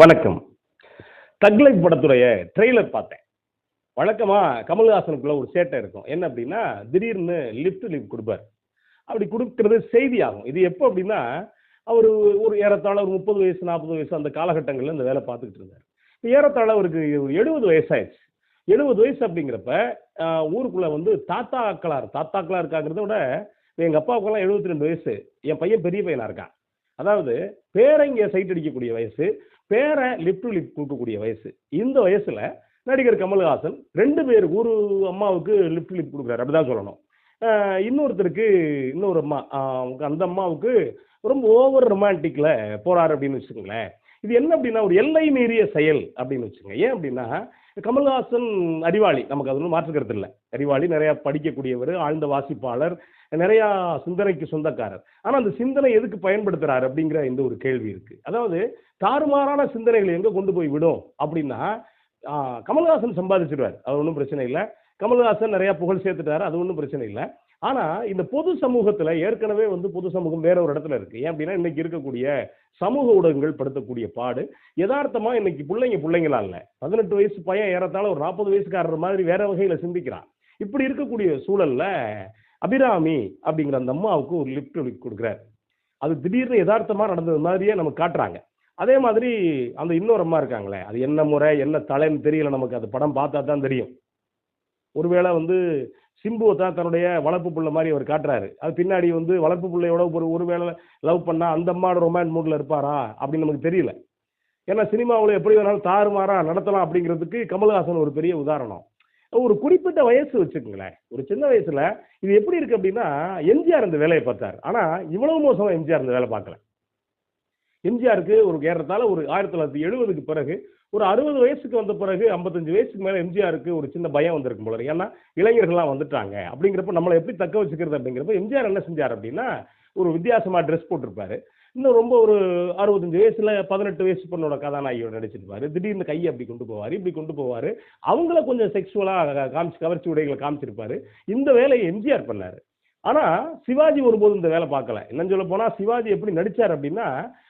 வணக்கம். தக்லைஃப் படத்துடைய ட்ரெய்லர் பார்த்தேன். வழக்கமா கமல்ஹாசனுக்குள்ள ஒரு சேட்டை இருக்கும். என்ன அப்படின்னா திடீர்னு லிஃப்ட் லிஃப்ட் கொடுப்பார். அப்படி கொடுக்கறது செய்தி ஆகும் இது எப்போ அப்படின்னா அவர் ஒரு ஏறத்தாழ ஒரு முப்பது வயசு நாற்பது வயசு அந்த காலகட்டங்களில் இந்த வேலை பார்த்துக்கிட்டு இருந்தார். இப்போ ஏறத்தாழ அவருக்கு எழுபது வயசாயிடுச்சு. எழுபது வயசு அப்படிங்கிறப்ப ஊருக்குள்ளே ஊருக்குள்ள வந்து தாத்தாக்களார் தாத்தாக்களாக இருக்காங்கிறத விட எங்கள் அப்பாவுக்கெல்லாம் எழுபத்தி ரெண்டு வயசு. என் பையன் பெரிய பையனாக இருக்கான். அதாவது பேரங்க சைட் அடிக்கக்கூடிய வயசு. பேரை லிப் டு லிப் கொடுக்கக்கூடிய வயசு. இந்த வயசுல நடிகர் கமல்ஹாசன் ரெண்டு பேர் ஒரு அம்மாவுக்கு லிப் டு லிப் கொடுக்குறாரு. அப்படிதான் சொல்லணும். இன்னொருத்தருக்கு இன்னொரு அம்மா. அந்த அம்மாவுக்கு ரொம்ப ஓவர் ரொமான்டிக்கில் போகிறாரு அப்படின்னு வச்சுக்கோங்களேன். இது என்ன அப்படின்னா ஒரு எல்லை மீறிய செயல் அப்படின்னு வச்சுங்க ஏன் அப்படின்னா கமல்ஹாசன் அறிவாளி நமக்கு அது ஒன்றும் மாற்றுக்கிறது இல்லை. அறிவாளி நிறையா படிக்கக்கூடியவர் ஆழ்ந்த வாசிப்பாளர் நிறையா சிந்தனைக்கு சொந்தக்காரர். ஆனால் அந்த சிந்தனை எதுக்கு பயன்படுத்துறாரு அப்படிங்கிற இந்த ஒரு கேள்வி இருக்குது அதாவது தாறுமாறான சிந்தனைகளை எங்கே கொண்டு போய் விடும் அப்படின்னா கமல்ஹாசன் சம்பாதிச்சிருவார். அது ஒன்றும் பிரச்சனை இல்லை. கமல்ஹாசன் நிறையா புகழ் சேர்த்துட்டாரு அது ஒன்றும் பிரச்சனை இல்லை. ஆனா இந்த பொது சமூகத்துல ஏற்கனவே வந்து பொது சமூகம் வேற ஒரு இடத்துல இருக்கு. ஏன் அப்படின்னா இன்னைக்கு இருக்கக்கூடிய சமூக ஊடகங்கள் படுத்தக்கூடிய பாடு யதார்த்தமா இன்னைக்கு பிள்ளைங்க பிள்ளைங்களா இல்ல. பதினெட்டு வயசு பையன் ஏறத்தாழ ஒரு நாற்பது வயசுக்காரர் மாதிரி வேற வகையில சிந்திக்கிறான். இப்படி இருக்கக்கூடிய சூழல்ல அபிராமி அப்படிங்கிற அந்த அம்மாவுக்கு ஒரு லிஃப்ட் கொடுக்குறாரு. அது திடீர்னு யதார்த்தமா நடந்தது மாதிரியே நமக்கு காட்டுறாங்க. அதே மாதிரி அந்த இன்னொரு அம்மா இருக்காங்களே அது என்ன முறை என்ன தலைன்னு தெரியல நமக்கு. அது படம் பார்த்தா தான் தெரியும். ஒருவேளை வந்து சிம்புவை தான் தன்னுடைய வளர்ப்பு பிள்ளை மாதிரி அவர் காட்டுறாரு. அது பின்னாடி வந்து வளர்ப்பு பிள்ளையோட ஒரு ஒருவேளை லவ் பண்ணால் அந்த அம்மாவோட ரொமான்ஸ் மூடில் இருப்பாரா அப்படின்னு நமக்கு தெரியல. ஏன்னா சினிமாவில் எப்படி வேணாலும் தாறுமாறா நடத்தலாம் அப்படிங்கிறதுக்கு கமல்ஹாசன் ஒரு பெரிய உதாரணம். ஒரு குறிப்பிட்ட வயசு வச்சுக்கோங்களேன். ஒரு சின்ன வயசுல இது எப்படி இருக்கு அப்படின்னா எம்ஜிஆர் இந்த வேலையை பார்த்தார். ஆனா இவ்வளவு மோசமா எம்ஜிஆர் இந்த வேலை பார்க்கல. எம்ஜிஆருக்கு ஒரு ஏறத்தாழ ஒரு ஆயிரத்தி தொள்ளாயிரத்தி எழுபதுக்கு பிறகு ஒரு அறுபது வயசுக்கு வந்த பிறகு ஐம்பத்தஞ்சு வயசுக்கு மேலே எம்ஜிஆருக்கு ஒரு சின்ன பயம் வந்திருக்கும் போல ஏன்னா இளைஞர்கள்லாம் வந்துட்டாங்க. அப்படிங்கிறப்ப நம்மளை எப்படி தக்க வச்சுக்கிறது அப்படிங்கிறப்ப எம்ஜிஆர் என்ன செஞ்சார் அப்படின்னா ஒரு வித்தியாசமாக ட்ரெஸ் போட்டிருப்பாரு. இன்னும் ரொம்ப ஒரு அறுபத்தஞ்சு வயசுல பதினெட்டு வயசு பொண்ணோட கதாநாயகியோட நடிச்சிருப்பாரு. திடீர்னு கையை அப்படி கொண்டு போவார் இப்படி கொண்டு போவார். அவங்கள கொஞ்சம் செக்ஷுவலாக காமிச்சு கவர்ச்சி உடைகளை காமிச்சிருப்பாரு. இந்த வேலையை எம்ஜிஆர் பண்ணார். ஆனால் சிவாஜி ஒருபோது இந்த வேலை பார்க்கல. என்னன்னு சொல்ல போனால் சிவாஜி எப்படி நடிச்சார் அப்படின்னா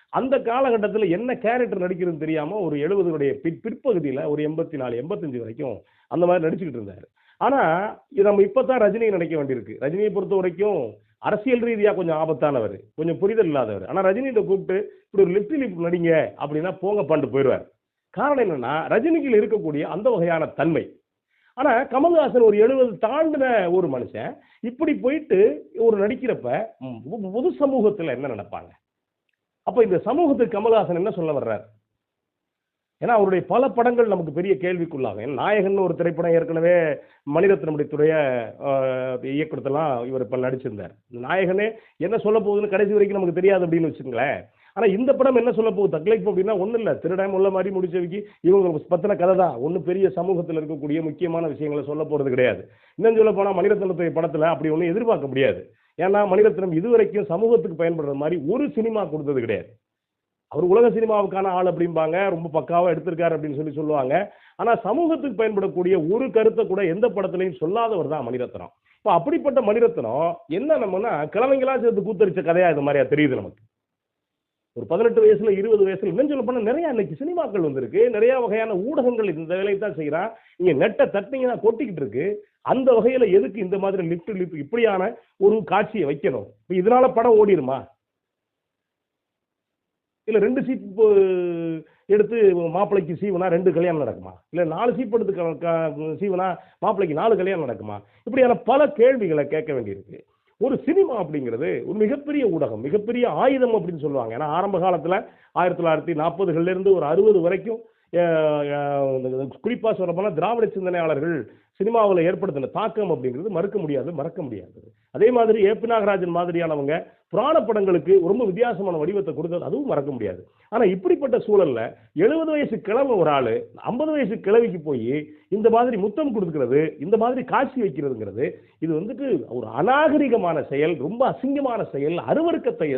அந்த காலகட்டத்தில் என்ன கேரக்டர் நடிக்கிறதுன்னு தெரியாமல் ஒரு எழுபதுடைய பிற்பகுதியில் ஒரு எண்பத்தி நாலு எண்பத்தஞ்சு வரைக்கும் அந்த மாதிரி நடிச்சுக்கிட்டு இருந்தார். ஆனால் இது நம்ம இப்பதான் ரஜினியை நினைக்க வேண்டியிருக்கு. ரஜினியை பொறுத்த வரைக்கும் அரசியல் ரீதியாக கொஞ்சம் ஆபத்தானவர். கொஞ்சம் புரிதல் இல்லாதவர். ஆனால் ரஜினிகிட்ட கூப்பிட்டு இப்படி ஒரு லிப்டி லிப் நடிங்க அப்படின்னா போங்க பண்ணிட்டு போயிடுவார் காரணம் என்னன்னா ரஜினிக்கு இருக்கக்கூடிய அந்த வகையான தன்மை. ஆனால் கமல்ஹாசன் ஒரு எழுபது தாண்டின ஒரு மனுஷன். இப்படி போயிட்டு ஒரு நடிக்கிறப்ப பொது- சமூகத்தில் என்ன நினைப்பாங்க? அப்போ இந்த சமூகத்துக்கு கமல்ஹாசன் என்ன சொல்ல வர்றார்? ஏன்னா அவருடைய பல படங்கள் நமக்கு பெரிய கேள்விக்குள்ளாகும். நாயகன் ஒரு திரைப்படம் ஏற்கனவே மணிரத்னமுடைய துறைய இயக்கத்தெல்லாம் இவர் இப்போ நடிச்சிருந்தார். இந்த நாயகனே என்ன சொல்ல போகுதுன்னு கடைசி வரைக்கும் நமக்கு தெரியாது அப்படின்னு வச்சுங்களேன் ஆனால் இந்த படம் என்ன சொல்ல போகுது? தக்லைப் அப்படின்னா ஒன்றும் இல்லை. திருடம் உள்ள மாதிரி முடிச்சவைக்கு இவங்க பத்தின கதை தான். ஒன்றும் பெரிய சமூகத்தில் இருக்கக்கூடிய முக்கியமான விஷயங்களை சொல்ல போகிறது கிடையாது. இன்னும் சொல்ல போனால் மணிரத்னத்துடைய படத்தில் அப்படி ஒன்றும் எதிர்பார்க்க முடியாது. ஏன்னா மணிரத்னம் இதுவரைக்கும் சமூகத்துக்கு பயன்படுற மாதிரி ஒரு சினிமா கொடுத்தது கிடையாது. அவர் உலக சினிமாவுக்கான ஆள் அப்படிம்பாங்க ரொம்ப பக்காவா எடுத்திருக்காரு அப்படின்னு சொல்லி சொல்லுவாங்க. ஆனா சமூகத்துக்கு பயன்படக்கூடிய ஒரு கருத்தை கூட எந்த படத்துலையும் சொல்லாதவர் தான் மணிரத்னம். இப்போ அப்படிப்பட்ட மணிரத்னம் என்ன நம்மன்னா கிழமைங்களா சேர்த்து கூத்தரிச்ச கதையா இது மாதிரியா தெரியுது நமக்கு. ஒரு பதினெட்டு வயசுல இருபது வயசுல இன்னும் சொல்ல போனா நிறைய இன்னைக்கு சினிமாக்கள் வந்திருக்கு. நிறைய வகையான ஊடகங்கள் இந்த வேலையை தான் செய்யறான் நீங்க நெட்டை தட்டிங்கன்னா கொட்டிக்கிட்டு இருக்கு. அந்த வகையில எதுக்கு இந்த மாதிரி லிப்ட் லிப்ட் இப்படியான ஒரு காட்சியை வைக்கணும்? இப்போ இதனால படம் ஓடிருமா? இல்ல ரெண்டு சீப் எடுத்து மாப்பிள்ளைக்கு சீவனா ரெண்டு கல்யாணம் நடக்குமா? இல்ல நாலு சீப் எடுத்து சீவனா மாப்பிள்ளைக்கு நாலு கல்யாணம் நடக்குமா? இப்படியான பல கேள்விகளை கேட்க வேண்டியிருக்கு. ஒரு சினிமா அப்படிங்கிறது ஒரு மிகப்பெரிய ஊடகம் மிகப்பெரிய ஆயுதம் அப்படின்னு சொல்லுவாங்க. ஏன்னா ஆரம்ப காலத்தில் ஆயிரத்தி தொள்ளாயிரத்தி நாற்பதுகள்லேருந்து ஒரு அறுபது வரைக்கும் குறிப்பாக சொல்லப்போனால் சொல்ல திராவிட சிந்தனையாளர்கள் சினிமாவில் ஏற்படுத்தின தாக்கம் அப்படிங்கிறது மறுக்க முடியாது மறக்க முடியாது. அதே மாதிரி ஏ பி நாகராஜன் மாதிரியானவங்க புராண படங்களுக்கு ரொம்ப வித்தியாசமான வடிவத்தை கொடுத்தது அதுவும் மறக்க முடியாது. ஆனால் இப்படிப்பட்ட சூழலில் எழுபது வயசு கிழமை ஒரு ஆள் ஐம்பது வயசு கிழவிக்கு போய் இந்த மாதிரி முத்தம் கொடுக்கிறது இந்த மாதிரி காட்சி வைக்கிறதுங்கிறது இது வந்துட்டு ஒரு அநாகரிகமான செயல் ரொம்ப அசிங்கமான செயல் அருவருக்கத்தை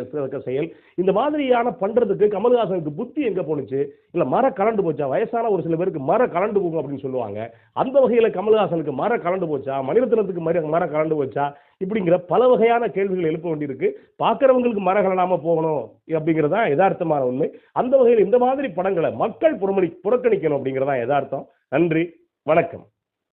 செயல் இந்த மாதிரியான பண்றதுக்கு கமல்ஹாசனுக்கு புத்தி எங்கே போணுச்சு? இல்லை மர கலண்டு போச்சா? வயசான ஒரு சில பேருக்கு மர கலண்டு போகும் அப்படின்னு சொல்லுவாங்க. அந்த வகையில் கமல்ஹாசன் கமல்ஹாசனுக்கு மர கலண்டு போச்சா? மணிரத்னத்துக்கு மர மர கலண்டு போச்சா? இப்படிங்கிற பல வகையான கேள்விகள் எழுப்ப வேண்டியிருக்கு. பார்க்குறவங்களுக்கு மர கலனாம போகணும் அப்படிங்கிறது தான் யதார்த்தமான உண்மை. அந்த வகையில் இந்த மாதிரி படங்களை மக்கள் புறமணி புறக்கணிக்கணும் அப்படிங்கிறதான் யதார்த்தம். நன்றி. வணக்கம்.